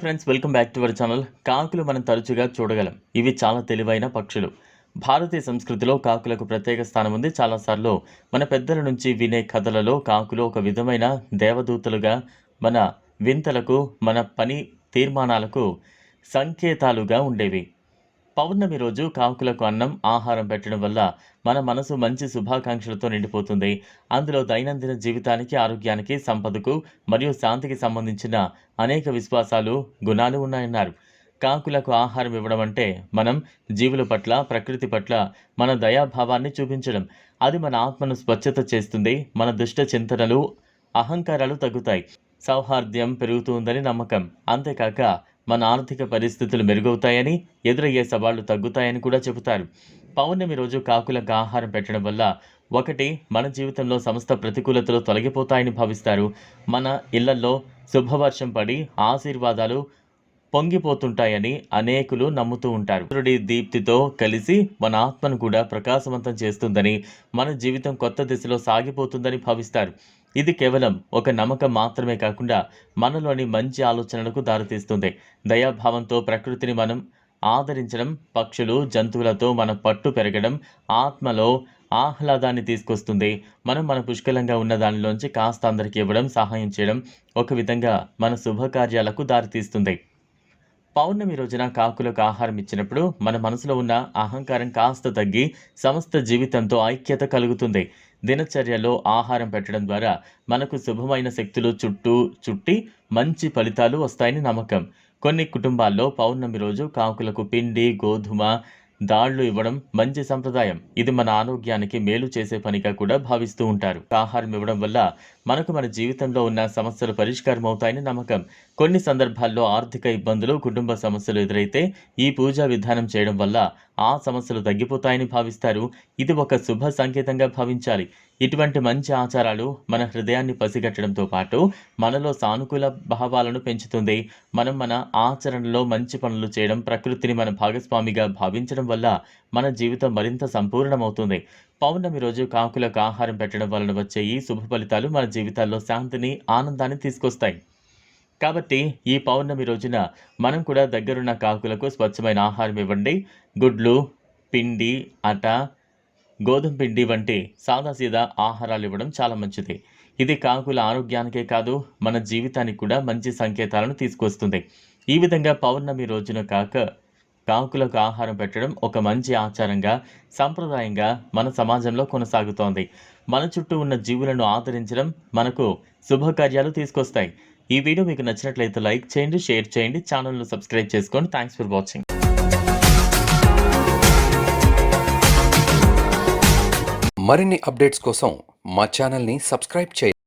Friends welcome back to our channel కాకులు మనం తరచుగా చూడగలం. ఇవి చాలా తెలివైన పక్షులు. భారతీయ సంస్కృతిలో కాకులకు ప్రత్యేక స్థానం ఉంది. చాలాసార్లు మన పెద్దల నుంచి వినే కథలలో కాకులు ఒక విధమైన దేవదూతలుగా మన వింతలకు మన పని తీర్మానాలకు సంకేతాలుగా ఉండేవి. పౌర్ణమి రోజు కాకులకు అన్నం ఆహారం పెట్టడం వల్ల మన మనసు మంచి శుభాకాంక్షలతో నిండిపోతుంది. అందులో దైనందిన జీవితానికి ఆరోగ్యానికి సంపదకు మరియు శాంతికి సంబంధించిన అనేక విశ్వాసాలు గుణాలు ఉన్నాయన్నారు. కాకులకు ఆహారం ఇవ్వడం అంటే మనం జీవుల పట్ల ప్రకృతి పట్ల మన దయాభావాన్ని చూపించడం. అది మన ఆత్మను స్వచ్ఛత చేస్తుంది మన దుష్ట చింతనలు అహంకారాలు తగ్గుతాయి. సౌహార్ద్యం పెరుగుతుందని నమ్మకం. అంతేకాక మన ఆర్థిక పరిస్థితులు మెరుగవుతాయని ఎదురయ్యే సవాళ్ళు తగ్గుతాయని కూడా చెబుతారు. పౌర్ణమి రోజు కాకులకు ఆహారం పెట్టడం వల్ల ఒకటి మన జీవితంలో సమస్త ప్రతికూలతలు తొలగిపోతాయని భావిస్తారు. మన ఇళ్ళలో శుభవర్షం పడి ఆశీర్వాదాలు పొంగిపోతుంటాయని అనేకులు నమ్ముతూ ఉంటారు. చంద్రుడి దీప్తితో కలిసి మన ఆత్మను కూడా ప్రకాశవంతం చేస్తుందని మన జీవితం కొత్త దిశలో సాగిపోతుందని భావిస్తారు. ఇది కేవలం ఒక నమ్మకం మాత్రమే కాకుండా మనలోని మంచి ఆలోచనలకు దారితీస్తుంది. దయాభావంతో ప్రకృతిని మనం ఆదరించడం పక్షులు జంతువులతో మన పట్టు పెరగడం ఆత్మలో ఆహ్లాదాన్ని తీసుకొస్తుంది. మనం మన పుష్కలంగా ఉన్న దానిలోంచి కాస్త అందరికి ఇవ్వడం సహాయం చేయడం ఒక విధంగా మన శుభకార్యాలకు దారితీస్తుంది. పౌర్ణమి రోజున కాకులకు ఆహారం ఇచ్చినప్పుడు మన మనసులో ఉన్న అహంకారం కాస్త తగ్గి సమస్త జీవితంతో ఐక్యత కలుగుతుంది. దినచర్యలో ఆహారం పెట్టడం ద్వారా మనకు శుభమైన శక్తులు చుట్టూ చుట్టి మంచి ఫలితాలు వస్తాయని నమ్మకం. కొన్ని కుటుంబాల్లో పౌర్ణమి రోజు కాకులకు పిండి గోధుమ దాళ్ళు ఇవ్వడం మంచి సంప్రదాయం. ఇది మన ఆరోగ్యానికి మేలు చేసే పనిగా కూడా భావిస్తూ ఉంటారు. ఆహారం ఇవ్వడం వల్ల మనకు మన జీవితంలో ఉన్న సమస్యలు పరిష్కారం అవుతాయని నమ్మకం. కొన్ని సందర్భాల్లో ఆర్థిక ఇబ్బందులు కుటుంబ సమస్యలు ఎదురైతే ఈ పూజా విధానం చేయడం వల్ల ఆ సమస్యలు తగ్గిపోతాయని భావిస్తారు. ఇది ఒక శుభ సంకేతంగా భావించాలి. ఇటువంటి మంచి ఆచారాలు మన హృదయాన్ని పసిగట్టడంతో పాటు మనలో సానుకూల భావాలను పెంచుతుంది. మనం మన ఆచరణలో మంచి పనులు చేయడం ప్రకృతిని మన భాగస్వామిగా భావించడం వల్ల మన జీవితం మరింత సంపూర్ణమవుతుంది. పౌర్ణమి రోజు కాకులకు ఆహారం పెట్టడం వలన వచ్చే ఈ శుభ ఫలితాలు మన జీవితాల్లో శాంతిని ఆనందాన్ని తీసుకొస్తాయి. కాబట్టి ఈ పౌర్ణమి రోజున మనం కూడా దగ్గరున్న కాకులకు స్వచ్ఛమైన ఆహారం ఇవ్వండి. గుడ్లు పిండి అట గోధుమ పిండి వంటి సాదాసీదా ఆహారాలు ఇవ్వడం చాలా మంచిది. ఇది కాకుల ఆరోగ్యానికే కాదు మన జీవితానికి కూడా మంచి సంకేతాలను తీసుకొస్తుంది. ఈ విధంగా పౌర్ణమి రోజున కాక కాకులకు ఆహారం పెట్టడం ఒక మంచి ఆచారంగా సంప్రదాయంగా మన సమాజంలో కొనసాగుతోంది. మన చుట్టూ ఉన్న జీవులను ఆదరించడం మనకు శుభకార్యాలు తీసుకొస్తాయి. ఈ వీడియో మీకు నచ్చినట్లయితే లైక్ చేయండి షేర్ చేయండి ఛానల్ను సబ్స్క్రైబ్ చేసుకోండి. థ్యాంక్స్ ఫర్ వాచింగ్ మరిన్ని అప్డేట్స్ కోసం మా ఛానల్ని సబ్స్క్రైబ్ చేయండి.